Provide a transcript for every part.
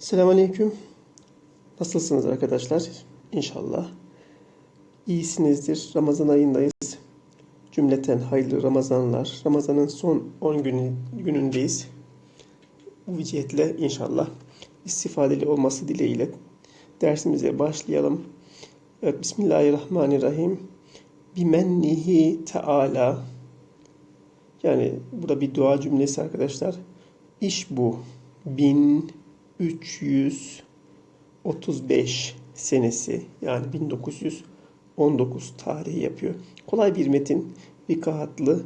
Selamünaleyküm. Nasılsınız arkadaşlar? İnşallah iyisinizdir. Ramazan ayındayız. Cümleten hayırlı Ramazanlar. Ramazanın son 10 günü, günündeyiz. Bu vecihetle inşallah istifadeli olması dileğiyle dersimize başlayalım. Evet, Bismillahirrahmanirrahim. Bimennihi Teala yani burada bir dua cümlesi arkadaşlar. İş bu. 1335 senesi yani 1919 tarihi yapıyor. Kolay bir metin, vikahatlı.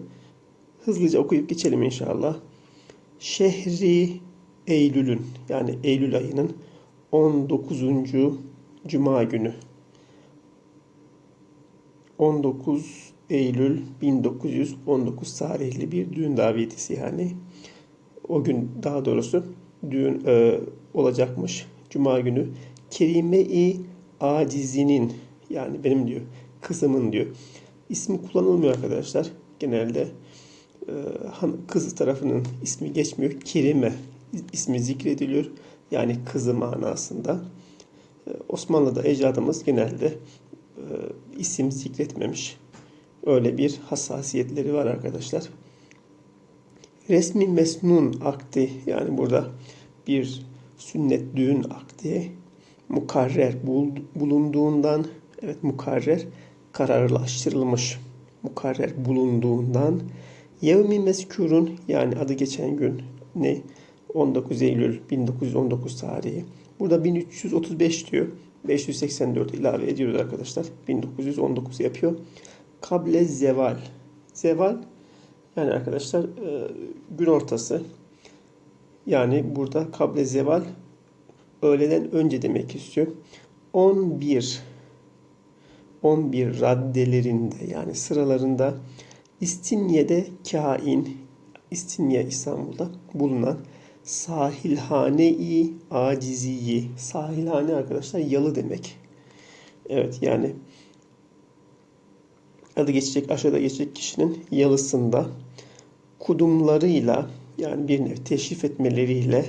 Hızlıca okuyup geçelim inşallah. Şehri Eylül'ün yani Eylül ayının 19. Cuma günü. 19 Eylül 1919 tarihli bir düğün davetisi yani. O gün daha doğrusu düğün e, olacakmış. Cuma günü. Kerime-i Acizi'nin yani benim diyor kızımın diyor. İsmi kullanılmıyor arkadaşlar. Genelde e, kızı tarafının ismi geçmiyor. Kerime ismi zikrediliyor. Yani kızı manasında. E, Osmanlı'da ecdadımız genelde e, isim zikretmemiş. Öyle bir hassasiyetleri var arkadaşlar. Resmi mesnun akdi yani burada bir sünnet düğün akdi mukarrer bulunduğundan evet mukarrer kararlaştırılmış mukarrer bulunduğundan yevmi meskurun yani adı geçen gün ne 19 Eylül 1919 tarihi. Burada 1335 diyor. 584 ilave ediyoruz arkadaşlar. 1919 yapıyor. Kable zeval. Zeval yani arkadaşlar e, gün ortası. Yani burada kable zeval öğleden önce demek istiyor. 11 11 raddelerinde yani sıralarında İstinye'de kain İstinye İstanbul'da bulunan sahilhane-i aciziyi sahilhane arkadaşlar yalı demek. Evet yani adı geçecek aşağıda geçecek kişinin yalısında kudumlarıyla yani bir nevi teşrif etmeleriyle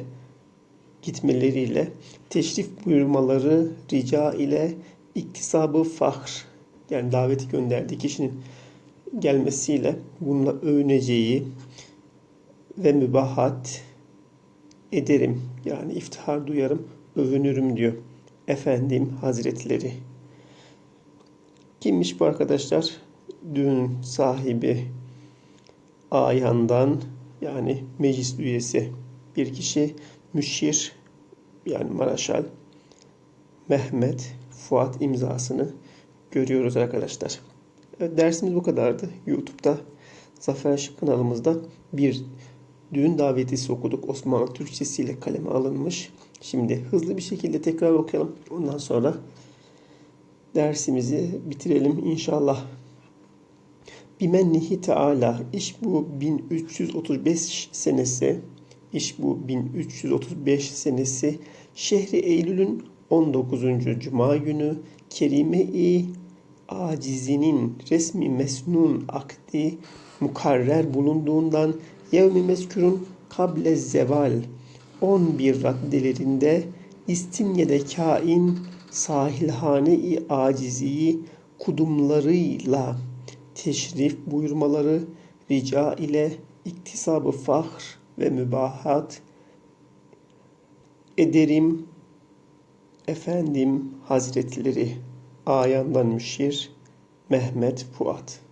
gitmeleriyle teşrif buyurmaları rica ile iktisabı fahr yani daveti gönderdiği kişinin gelmesiyle bununla övüneceği ve mübahat ederim. Yani iftihar duyarım, övünürüm diyor. Efendim Hazretleri. Kimmiş bu arkadaşlar? Düğün sahibi ayandan yani meclis üyesi bir kişi müşir yani Maraşal Mehmet Fuat imzasını görüyoruz arkadaşlar. Evet, dersimiz bu kadardı. YouTube'da Zafer Şık kanalımızda bir düğün davetisi okuduk. Osmanlı Türkçesiyle kaleme alınmış. Şimdi hızlı bir şekilde tekrar okuyalım. Ondan sonra dersimizi bitirelim inşallah. Bimennihi Teala iş bu 1335 senesi iş bu 1335 senesi şehri Eylül'ün 19. Cuma günü Kerime-i Acizinin resmi mesnun akdi mukarrer bulunduğundan yevmi meskürün kable zeval 11 raddelerinde İstinye'de kain sahilhane-i aciziyi kudumlarıyla teşrif buyurmaları rica ile iktisabı fahr ve mübahat ederim. Efendim hazretleri ayandan müşir Mehmet Fuat